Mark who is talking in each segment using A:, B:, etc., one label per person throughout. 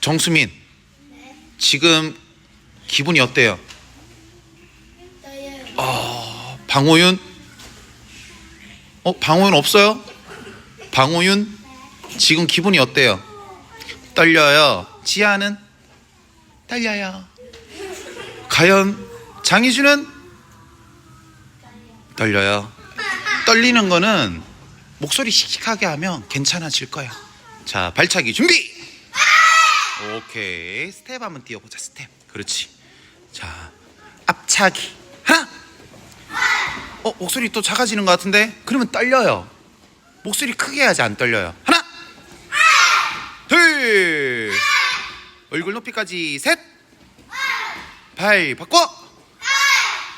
A: 정수민, 지금 기분이 어때요?
B: 저요.
A: 방호윤? 어, 방호윤 없어요? 방호윤? 지금 기분이 어때요? 떨려요. 지아는? 떨려요. 과연 장희준은? 떨려요. 떨리는 거는 목소리 씩씩하게 하면 괜찮아질 거야. 자, 발차기 준비! 오케이. 스텝 한번 뛰어보자, 스텝. 그렇지. 자, 앞차기. 하나! 어 목소리 또 작아지는 것 같은데? 그러면 떨려요. 목소리 크게 해야지 안 떨려요. 하나! 둘! 얼굴 높이까지 셋 발 바꿔!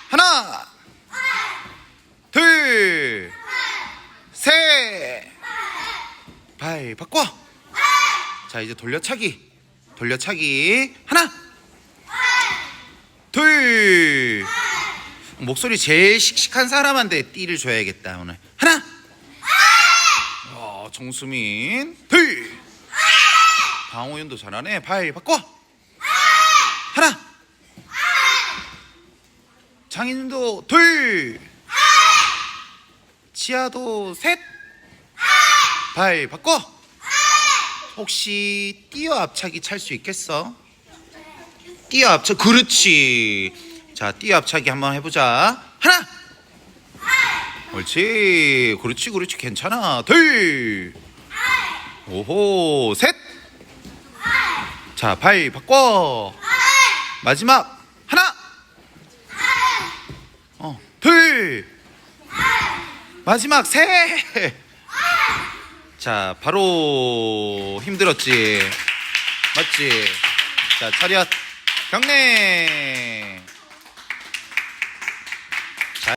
A: 하나! 둘 셋 발 바꿔! 자 이제 돌려차기 돌려차기. 하나. 둘. 목소리 제일 씩씩한 사람한테 띠를 줘야겠다 오늘. 하나. 어, 정수민. 둘. 방호윤도 잘하네. 발 바꿔. 하나. 장인도 둘. 지아도 셋 발 바꿔 혹시 뛰어 앞차기 찰 수 있겠어? 뛰어 앞차 그렇지. 자 뛰어 앞차기 한번 해보자. 하나! 옳지. 그렇지 그렇지. 괜찮아. 둘! 오호 셋자발 바꿔. 마지막. 하나! 어 둘! 마지막 셋 자 바로 힘들었지. 맞지? 자 차렷. 경례